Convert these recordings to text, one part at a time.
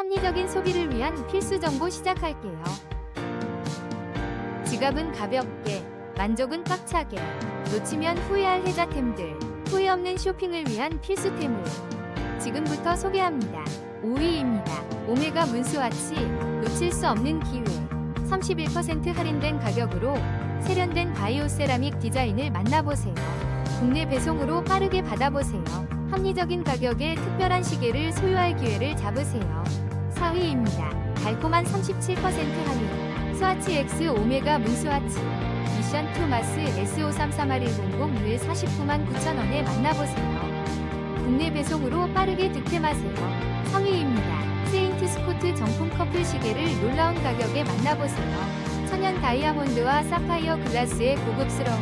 합리적인 소비를 위한 필수 정보 시작할게요. 지갑은 가볍게, 만족은 꽉차게, 놓치면 후회할 혜자템들, 후회 없는 쇼핑을 위한 필수템을 지금부터 소개합니다. 5위입니다. 오메가 문스와치, 놓칠 수 없는 기회. 31% 할인된 가격으로 세련된 바이오 세라믹 디자인을 만나보세요. 국내 배송으로 빠르게 받아보세요. 합리적인 가격에 특별한 시계를 소유할 기회를 잡으세요. 4위입니다. 달콤한 37% 할인. 스와치 X 오메가 문스와치. 미션 2 마스 S533110 를 49만 9천원에 만나보세요. 국내 배송으로 빠르게 득템하세요. 3위입니다. 세인트 스코트 정품 커플 시계를 놀라운 가격에 만나보세요. 천연 다이아몬드와 사파이어 글라스의 고급스러운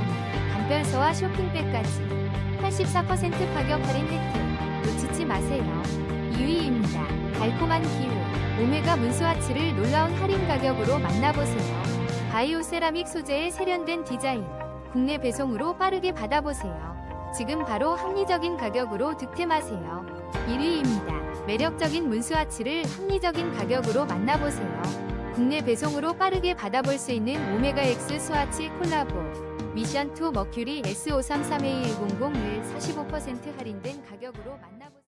감별서와 쇼핑백까지 84% 가격 할인 혜택 놓치지 마세요. 2위입니다. 달콤한 기회 오메가 문스와치를 놀라운 할인 가격으로 만나보세요. 바이오 세라믹 소재의 세련된 디자인 국내 배송으로 빠르게 받아보세요. 지금 바로 합리적인 가격으로 득템하세요. 1위입니다. 매력적인 문스와치를 합리적인 가격으로 만나보세요. 국내 배송으로 빠르게 받아볼 수 있는 오메가 X 스와치 콜라보 미션 2 머큐리 S533110을 45% 할인된 가격으로 만나보세요.